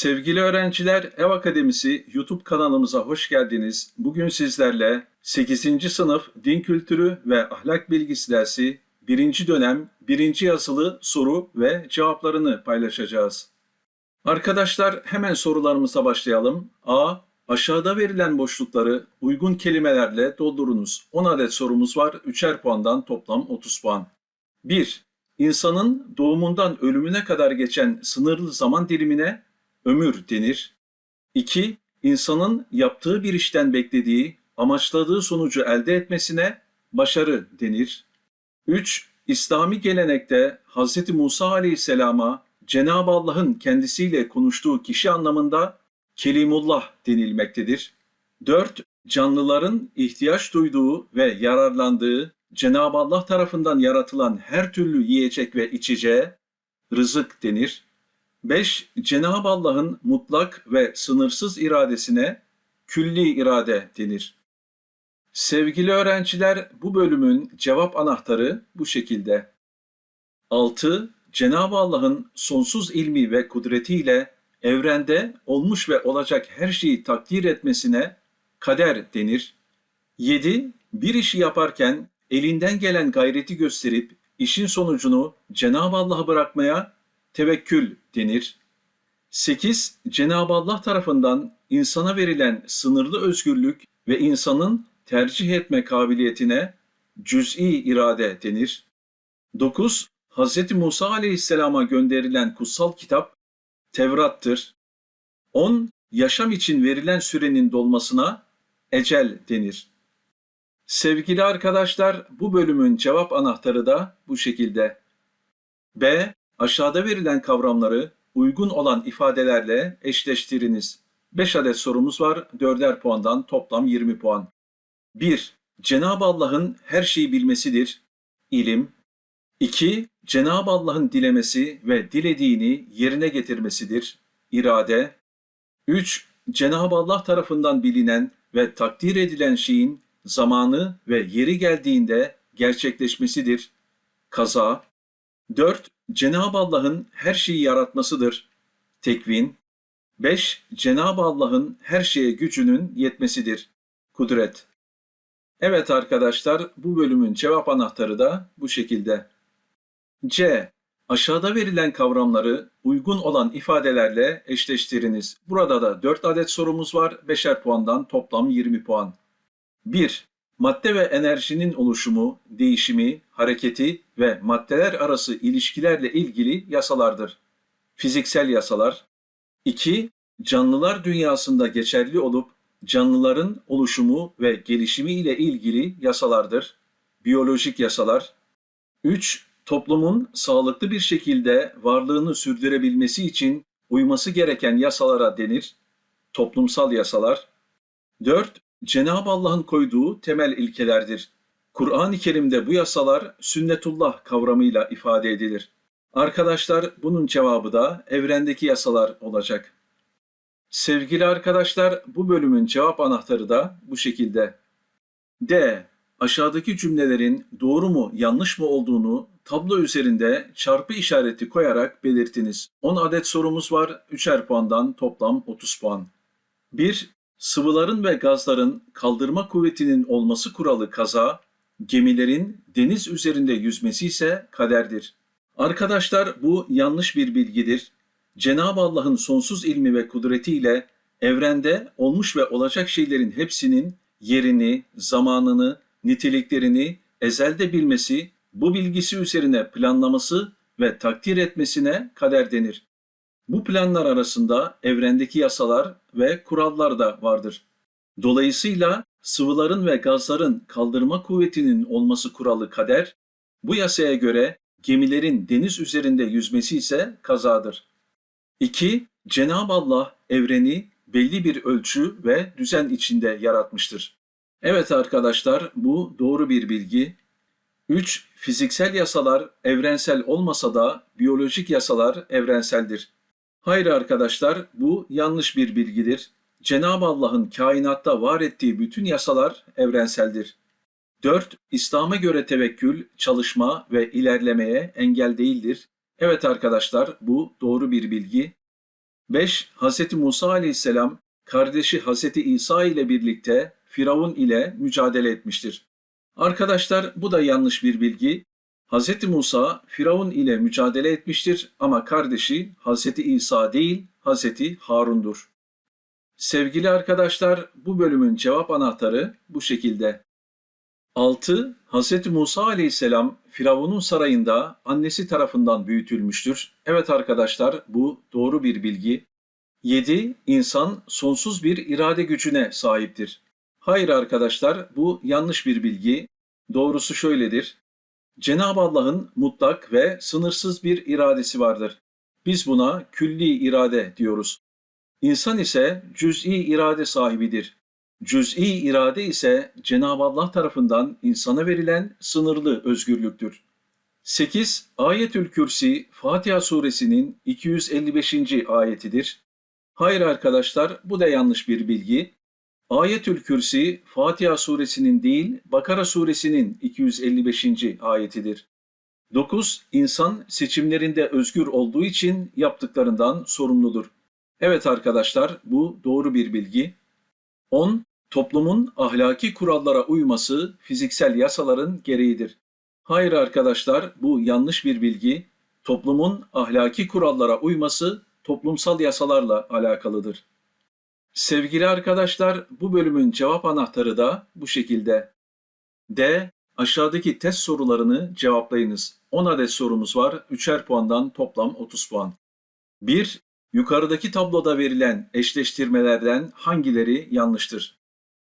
Sevgili öğrenciler, Ev Akademisi YouTube kanalımıza hoş geldiniz. Bugün sizlerle 8. sınıf Din Kültürü ve Ahlak Bilgisi dersi 1. dönem 1. yazılı soru ve cevaplarını paylaşacağız. Arkadaşlar hemen sorularımıza başlayalım. A. Aşağıda verilen boşlukları uygun kelimelerle doldurunuz. 10 adet sorumuz var. 3'er puandan toplam 30 puan. 1. İnsanın doğumundan ölümüne kadar geçen sınırlı zaman dilimine ömür denir. 2. İnsanın yaptığı bir işten beklediği, amaçladığı sonucu elde etmesine başarı denir. 3. İslami gelenekte Hz. Musa aleyhisselama Cenab-ı Allah'ın kendisiyle konuştuğu kişi anlamında Kelimullah denilmektedir. 4. Canlıların ihtiyaç duyduğu ve yararlandığı Cenab-ı Allah tarafından yaratılan her türlü yiyecek ve içeceğe rızık denir. 5. Cenab-ı Allah'ın mutlak ve sınırsız iradesine külli irade denir. Sevgili öğrenciler, bu bölümün cevap anahtarı bu şekilde. 6. Cenab-ı Allah'ın sonsuz ilmi ve kudretiyle evrende olmuş ve olacak her şeyi takdir etmesine kader denir. 7. Bir işi yaparken elinden gelen gayreti gösterip işin sonucunu Cenab-ı Allah'a bırakmaya tevekkül denir. 8. Cenab-ı Allah tarafından insana verilen sınırlı özgürlük ve insanın tercih etme kabiliyetine cüz'i irade denir. 9. Hz. Musa aleyhisselama gönderilen kutsal kitap Tevrat'tır. 10. Yaşam için verilen sürenin dolmasına ecel denir. Sevgili arkadaşlar, bu bölümün cevap anahtarı da bu şekilde. B. Aşağıda verilen kavramları uygun olan ifadelerle eşleştiriniz. 5 adet sorumuz var, 4'er puandan toplam 20 puan. 1. Cenab-ı Allah'ın her şeyi bilmesidir. İlim. 2. Cenab-ı Allah'ın dilemesi ve dilediğini yerine getirmesidir. İrade. 3. Cenab-ı Allah tarafından bilinen ve takdir edilen şeyin zamanı ve yeri geldiğinde gerçekleşmesidir. Kaza. 4. Cenab-ı Allah'ın her şeyi yaratmasıdır. Tekvin. 5. Cenab-ı Allah'ın her şeye gücünün yetmesidir. Kudret. Evet arkadaşlar, bu bölümün cevap anahtarı da bu şekilde. C. Aşağıda verilen kavramları uygun olan ifadelerle eşleştiriniz. Burada da 4 adet sorumuz var. 5'er puandan toplam 20 puan. 1. Madde ve enerjinin oluşumu, değişimi, hareketi ve maddeler arası ilişkilerle ilgili yasalardır. Fiziksel yasalar. 2. Canlılar dünyasında geçerli olup canlıların oluşumu ve gelişimi ile ilgili yasalardır. Biyolojik yasalar. 3. Toplumun sağlıklı bir şekilde varlığını sürdürebilmesi için uyması gereken yasalara denir. Toplumsal yasalar. 4. Cenab-ı Allah'ın koyduğu temel ilkelerdir. Kur'an-ı Kerim'de bu yasalar sünnetullah kavramıyla ifade edilir. Arkadaşlar bunun cevabı da evrendeki yasalar olacak. Sevgili arkadaşlar bu bölümün cevap anahtarı da bu şekilde. D. Aşağıdaki cümlelerin doğru mu yanlış mı olduğunu tablo üzerinde çarpı işareti koyarak belirtiniz. 10 adet sorumuz var. 3'er puandan toplam 30 puan. 1. Sıvıların ve gazların kaldırma kuvvetinin olması kuralı kaza, gemilerin deniz üzerinde yüzmesi ise kaderdir. Arkadaşlar bu yanlış bir bilgidir. Cenab-ı Allah'ın sonsuz ilmi ve kudretiyle evrende olmuş ve olacak şeylerin hepsinin yerini, zamanını, niteliklerini ezelde bilmesi, bu bilgisi üzerine planlaması ve takdir etmesine kader denir. Bu planlar arasında evrendeki yasalar ve kurallar da vardır. Dolayısıyla sıvıların ve gazların kaldırma kuvvetinin olması kuralı kader, bu yasaya göre gemilerin deniz üzerinde yüzmesi ise kazadır. 2. Cenab-ı Allah evreni belli bir ölçü ve düzen içinde yaratmıştır. Evet arkadaşlar bu doğru bir bilgi. 3. Fiziksel yasalar evrensel olmasa da biyolojik yasalar evrenseldir. Hayır arkadaşlar bu yanlış bir bilgidir. Cenab-ı Allah'ın kainatta var ettiği bütün yasalar evrenseldir. 4. İslam'a göre tevekkül, çalışma ve ilerlemeye engel değildir. Evet arkadaşlar bu doğru bir bilgi. 5. Hz. Musa aleyhisselam kardeşi Hz. İsa ile birlikte Firavun ile mücadele etmiştir. Arkadaşlar bu da yanlış bir bilgi. Hz. Musa Firavun ile mücadele etmiştir ama kardeşi Hz. İsa değil Hz. Harun'dur. Sevgili arkadaşlar bu bölümün cevap anahtarı bu şekilde. 6. Hz. Musa aleyhisselam Firavun'un sarayında annesi tarafından büyütülmüştür. Evet arkadaşlar bu doğru bir bilgi. 7. İnsan sonsuz bir irade gücüne sahiptir. Hayır arkadaşlar bu yanlış bir bilgi. Doğrusu şöyledir. Cenab-ı Allah'ın mutlak ve sınırsız bir iradesi vardır. Biz buna külli irade diyoruz. İnsan ise cüz'i irade sahibidir. Cüz'i irade ise Cenab-ı Allah tarafından insana verilen sınırlı özgürlüktür. 8. Ayetül Kürsi Fatiha suresinin 255. ayetidir. Hayır arkadaşlar bu da yanlış bir bilgi. Ayetül Kürsi Fatiha suresinin değil Bakara suresinin 255. ayetidir. 9. İnsan seçimlerinde özgür olduğu için yaptıklarından sorumludur. Evet arkadaşlar bu doğru bir bilgi. 10. Toplumun ahlaki kurallara uyması fiziksel yasaların gereğidir. Hayır arkadaşlar bu yanlış bir bilgi. Toplumun ahlaki kurallara uyması toplumsal yasalarla alakalıdır. Sevgili arkadaşlar bu bölümün cevap anahtarı da bu şekilde. D. Aşağıdaki test sorularını cevaplayınız. 10 adet sorumuz var. 3'er puandan toplam 30 puan. 1. Yukarıdaki tabloda verilen eşleştirmelerden hangileri yanlıştır?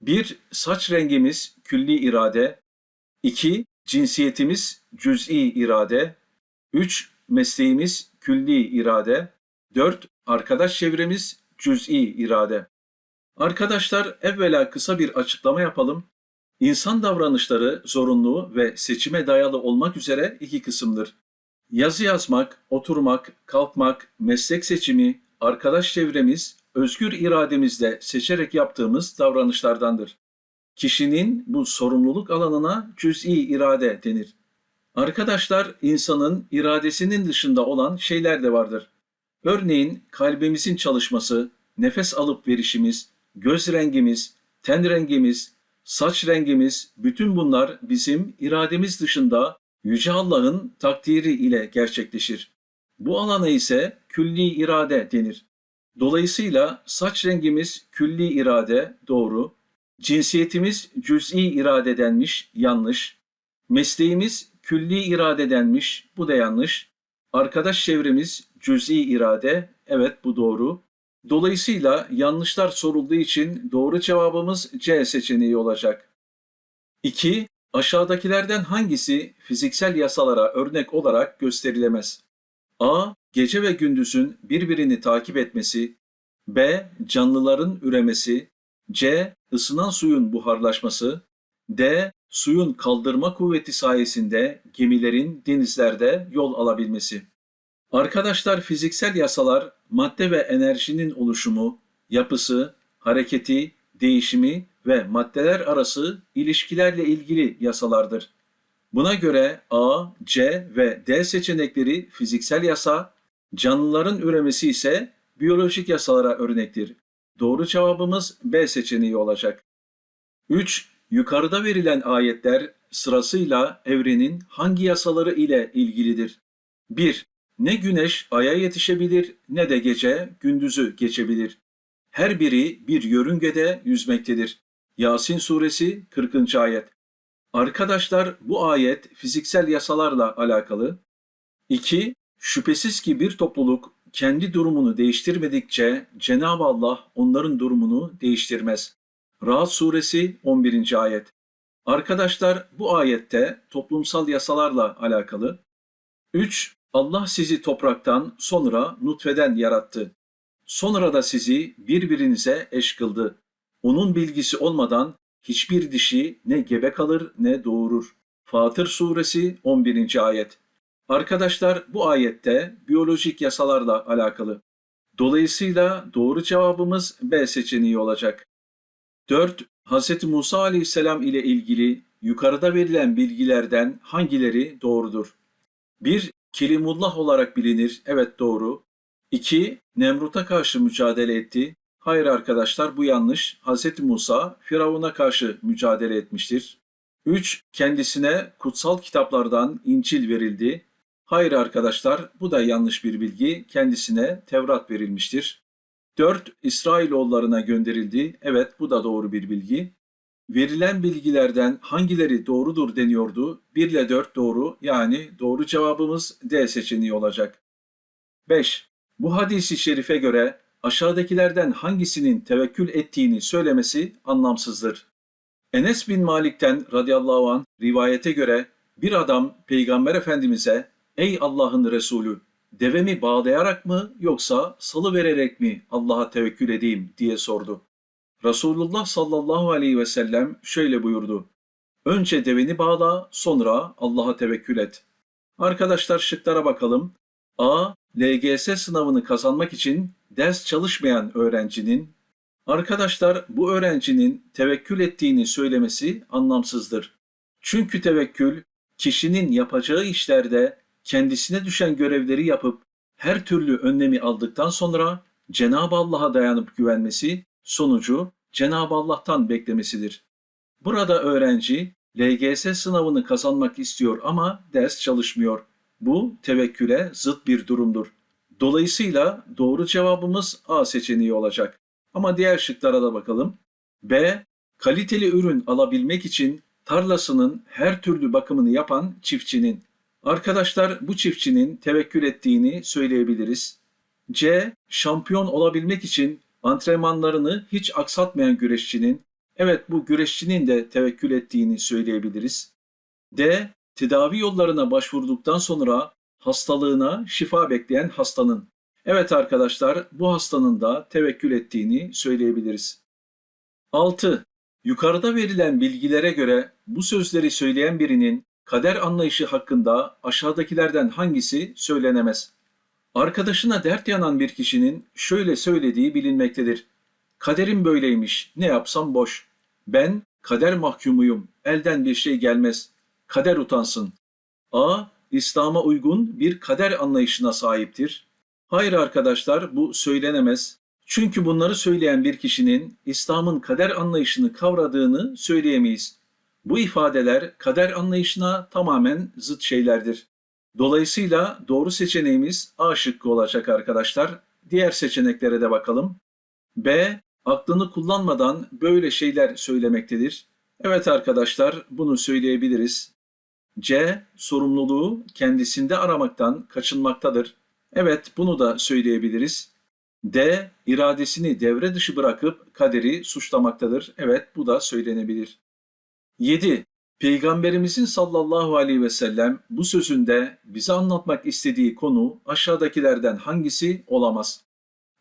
1. Saç rengimiz külli irade. 2. Cinsiyetimiz cüz'i irade. 3. Mesleğimiz külli irade. 4. Arkadaş çevremiz cüz'i irade. Arkadaşlar evvela kısa bir açıklama yapalım. İnsan davranışları zorunlu ve seçime dayalı olmak üzere iki kısımdır. Yazı yazmak, oturmak, kalkmak, meslek seçimi, arkadaş çevremiz, özgür irademizle seçerek yaptığımız davranışlardandır. Kişinin bu sorumluluk alanına cüz'i irade denir. Arkadaşlar insanın iradesinin dışında olan şeyler de vardır. Örneğin kalbimizin çalışması, nefes alıp verişimiz, göz rengimiz, ten rengimiz, saç rengimiz, bütün bunlar bizim irademiz dışında Yüce Allah'ın takdiri ile gerçekleşir. Bu alana ise külli irade denir. Dolayısıyla saç rengimiz külli irade doğru, cinsiyetimiz cüz'i irade denmiş yanlış, mesleğimiz külli irade denmiş bu da yanlış, arkadaş çevremiz cüz'i irade evet bu doğru. Dolayısıyla yanlışlar sorulduğu için doğru cevabımız C seçeneği olacak. 2. Aşağıdakilerden hangisi fiziksel yasalara örnek olarak gösterilemez? A. Gece ve gündüzün birbirini takip etmesi. B. Canlıların üremesi. C. Isınan suyun buharlaşması. D. Suyun kaldırma kuvveti sayesinde gemilerin denizlerde yol alabilmesi. Arkadaşlar fiziksel yasalar madde ve enerjinin oluşumu, yapısı, hareketi, değişimi ve maddeler arası ilişkilerle ilgili yasalardır. Buna göre A, C ve D seçenekleri fiziksel yasa, canlıların üremesi ise biyolojik yasalara örnektir. Doğru cevabımız B seçeneği olacak. 3. Yukarıda verilen ayetler sırasıyla evrenin hangi yasaları ile ilgilidir? 1. Ne güneş aya yetişebilir ne de gece gündüzü geçebilir. Her biri bir yörüngede yüzmektedir. Yasin suresi 40. ayet. Arkadaşlar bu ayet fiziksel yasalarla alakalı. 2. Şüphesiz ki bir topluluk kendi durumunu değiştirmedikçe Cenab-ı Allah onların durumunu değiştirmez. Rahat suresi 11. ayet. Arkadaşlar bu ayette toplumsal yasalarla alakalı. 3. Allah sizi topraktan sonra nutfeden yarattı. Sonra da sizi birbirinize eş kıldı. Onun bilgisi olmadan hiçbir dişi ne gebe kalır ne doğurur. Fatır suresi 11. ayet. Arkadaşlar bu ayette biyolojik yasalarla alakalı. Dolayısıyla doğru cevabımız B seçeneği olacak. 4. Hz. Musa aleyhisselam ile ilgili yukarıda verilen bilgilerden hangileri doğrudur? 1. Kelimullah olarak bilinir. Evet doğru. 2. Nemrut'a karşı mücadele etti. Hayır arkadaşlar bu yanlış. Hz. Musa Firavun'a karşı mücadele etmiştir. 3. Kendisine kutsal kitaplardan İncil verildi. Hayır arkadaşlar bu da yanlış bir bilgi. Kendisine Tevrat verilmiştir. 4. İsrailoğullarına gönderildi. Evet bu da doğru bir bilgi. Verilen bilgilerden hangileri doğrudur deniyordu. 1 ile 4 doğru yani doğru cevabımız D seçeneği olacak. 5. Bu hadisi şerife göre aşağıdakilerden hangisinin tevekkül ettiğini söylemesi anlamsızdır. Enes bin Malik'ten radıyallahu an rivayete göre bir adam Peygamber Efendimiz'e Ey Allah'ın Resulü devemi bağlayarak mı yoksa salı vererek mi Allah'a tevekkül edeyim diye sordu. Resulullah sallallahu aleyhi ve sellem şöyle buyurdu. Önce deveni bağla sonra Allah'a tevekkül et. Arkadaşlar şıklara bakalım. A. LGS sınavını kazanmak için ders çalışmayan öğrencinin Arkadaşlar bu öğrencinin tevekkül ettiğini söylemesi anlamsızdır. Çünkü tevekkül kişinin yapacağı işlerde kendisine düşen görevleri yapıp her türlü önlemi aldıktan sonra Cenab-ı Allah'a dayanıp güvenmesi sonucu Cenab-ı Allah'tan beklemesidir. Burada öğrenci LGS sınavını kazanmak istiyor ama ders çalışmıyor. Bu tevekküle zıt bir durumdur. Dolayısıyla doğru cevabımız A seçeneği olacak. Ama diğer şıklara da bakalım. B. Kaliteli ürün alabilmek için tarlasının her türlü bakımını yapan çiftçinin. Arkadaşlar bu çiftçinin tevekkül ettiğini söyleyebiliriz. C. Şampiyon olabilmek için antrenmanlarını hiç aksatmayan güreşçinin. Evet bu güreşçinin de tevekkül ettiğini söyleyebiliriz. D. Tedavi yollarına başvurduktan sonra hastalığına şifa bekleyen hastanın. Evet arkadaşlar bu hastanın da tevekkül ettiğini söyleyebiliriz. 6. Yukarıda verilen bilgilere göre bu sözleri söyleyen birinin kader anlayışı hakkında aşağıdakilerden hangisi söylenemez? Arkadaşına dert yanan bir kişinin şöyle söylediği bilinmektedir. Kaderim böyleymiş, ne yapsam boş. Ben kader mahkumuyum, elden bir şey gelmez. Kader utansın. A. İslam'a uygun bir kader anlayışına sahiptir. Hayır arkadaşlar bu söylenemez. Çünkü bunları söyleyen bir kişinin İslam'ın kader anlayışını kavradığını söyleyemeyiz. Bu ifadeler kader anlayışına tamamen zıt şeylerdir. Dolayısıyla doğru seçeneğimiz A şıkkı olacak arkadaşlar. Diğer seçeneklere de bakalım. B. Aklını kullanmadan böyle şeyler söylemektedir. Evet arkadaşlar bunu söyleyebiliriz. C. Sorumluluğu kendisinde aramaktan kaçınmaktadır. Evet bunu da söyleyebiliriz. D. iradesini devre dışı bırakıp kaderi suçlamaktadır. Evet bu da söylenebilir. 7. Peygamberimizin sallallahu aleyhi ve sellem bu sözünde bize anlatmak istediği konu aşağıdakilerden hangisi olamaz?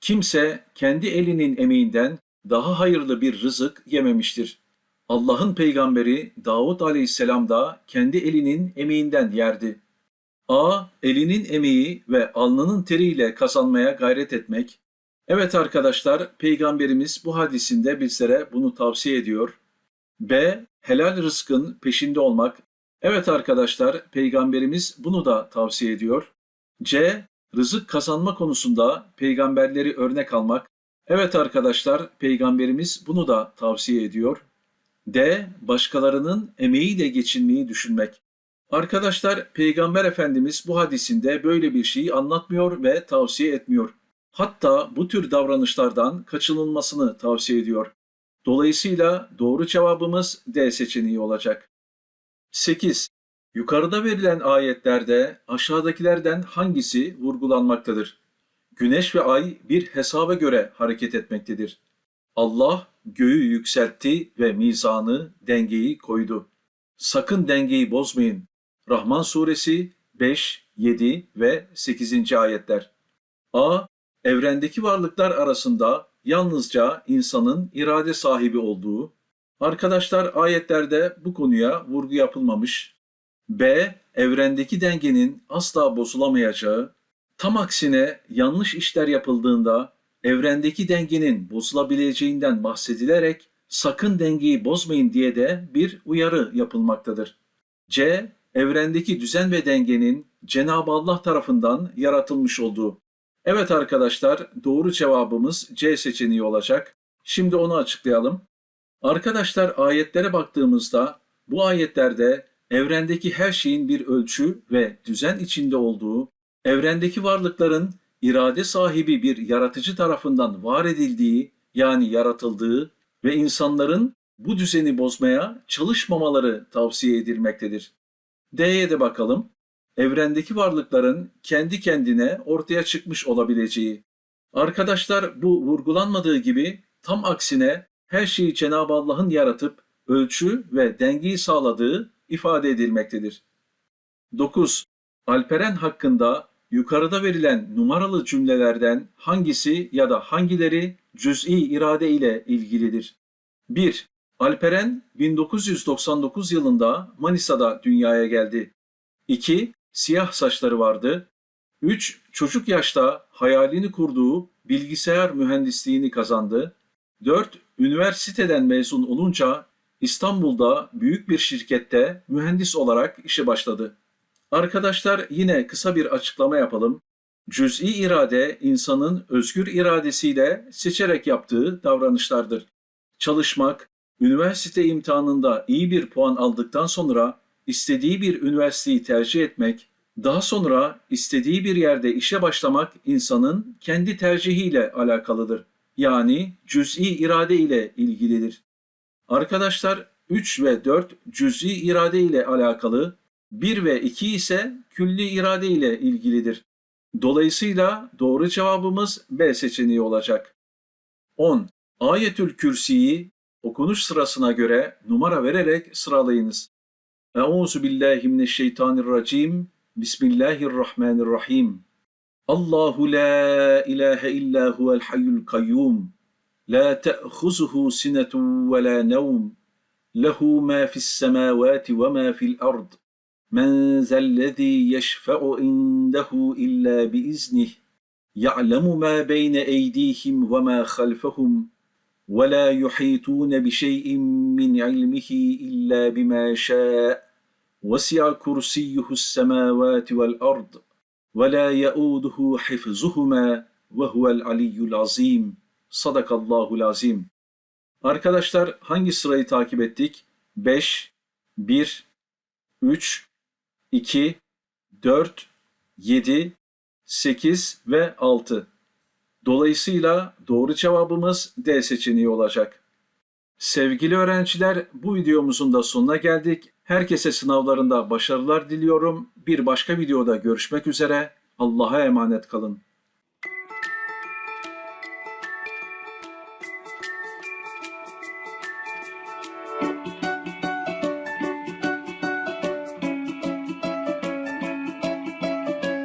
Kimse kendi elinin emeğinden daha hayırlı bir rızık yememiştir. Allah'ın peygamberi Davud aleyhisselam da kendi elinin emeğinden yerdi. A. Elinin emeği ve alnının teriyle kazanmaya gayret etmek. Evet arkadaşlar, Peygamberimiz bu hadisinde bizlere bunu tavsiye ediyor. B. Helal rızkın peşinde olmak. Evet arkadaşlar, Peygamberimiz bunu da tavsiye ediyor. C. Rızık kazanma konusunda peygamberleri örnek almak. Evet arkadaşlar, Peygamberimiz bunu da tavsiye ediyor. D. Başkalarının emeğiyle geçinmeyi düşünmek. Arkadaşlar Peygamber Efendimiz bu hadisinde böyle bir şeyi anlatmıyor ve tavsiye etmiyor. Hatta bu tür davranışlardan kaçınılmasını tavsiye ediyor. Dolayısıyla doğru cevabımız D seçeneği olacak. 8. Yukarıda verilen ayetlerde aşağıdakilerden hangisi vurgulanmaktadır? Güneş ve ay bir hesaba göre hareket etmektedir. Allah göğü yükseltti ve mizanı, dengeyi koydu. Sakın dengeyi bozmayın. Rahman suresi 5, 7 ve 8. ayetler. A. Evrendeki varlıklar arasında yalnızca insanın irade sahibi olduğu. Arkadaşlar ayetlerde bu konuya vurgu yapılmamış. B. Evrendeki dengenin asla bozulamayacağı. Tam aksine yanlış işler yapıldığında evrendeki dengenin bozulabileceğinden bahsedilerek sakın dengeyi bozmayın diye de bir uyarı yapılmaktadır. C evrendeki düzen ve dengenin Cenab-ı Allah tarafından yaratılmış olduğu. Evet arkadaşlar, doğru cevabımız C seçeneği olacak. Şimdi onu açıklayalım. Arkadaşlar ayetlere baktığımızda bu ayetlerde evrendeki her şeyin bir ölçü ve düzen içinde olduğu, evrendeki varlıkların irade sahibi bir yaratıcı tarafından var edildiği yani yaratıldığı ve insanların bu düzeni bozmaya çalışmamaları tavsiye edilmektedir. D'ye de bakalım. Evrendeki varlıkların kendi kendine ortaya çıkmış olabileceği. Arkadaşlar bu vurgulanmadığı gibi tam aksine her şeyi Cenab-ı Allah'ın yaratıp ölçü ve dengeyi sağladığı ifade edilmektedir. 9. Alperen hakkında yukarıda verilen numaralı cümlelerden hangisi ya da hangileri cüz'i irade ile ilgilidir? 1. Alperen 1999 yılında Manisa'da dünyaya geldi. 2. Siyah saçları vardı. 3. Çocuk yaşta hayalini kurduğu bilgisayar mühendisliğini kazandı. 4. Üniversiteden mezun olunca İstanbul'da büyük bir şirkette mühendis olarak işe başladı. Arkadaşlar yine kısa bir açıklama yapalım. Cüz'i irade insanın özgür iradesiyle seçerek yaptığı davranışlardır. Çalışmak, üniversite imtihanında iyi bir puan aldıktan sonra istediği bir üniversiteyi tercih etmek, daha sonra istediği bir yerde işe başlamak insanın kendi tercihiyle alakalıdır. Yani cüz'i irade ile ilgilidir. Arkadaşlar 3 ve 4 cüz'i irade ile alakalı, 1 ve 2 ise külli irade ile ilgilidir. Dolayısıyla doğru cevabımız B seçeneği olacak. 10. Ayetül Kürsi'yi okunuş sırasına göre numara vererek sıralayınız. Euzu billahi mineşşeytanirracim. Bismillahirrahmanirrahim. Allahu la ilahe illa huvel hayyul kayyum. La te'khuzuhu sinetun ve la nevm. Lehu ma fis semavati ve ma fil ard. Men zellezî yeşfe'u indehu illa biiznih. Ya'lemu ma beyne eydihim ve ma halfehum. Ve la yuhitûne bi şey'in min ilmihi illa bima şâ. Vesi'a kursiyyuhu's semâvâti vel ard. Ve la yauduhu hifzuhuma ve huvel azim. Sadakallahul. Arkadaşlar hangi sırayı takip ettik? 5, 1, 3, 2, 4, 7, 8 ve 6. Dolayısıyla doğru cevabımız D seçeneği olacak. Sevgili öğrenciler, bu videomuzun da sonuna geldik. Herkese sınavlarında başarılar diliyorum. Bir başka videoda görüşmek üzere. Allah'a emanet kalın.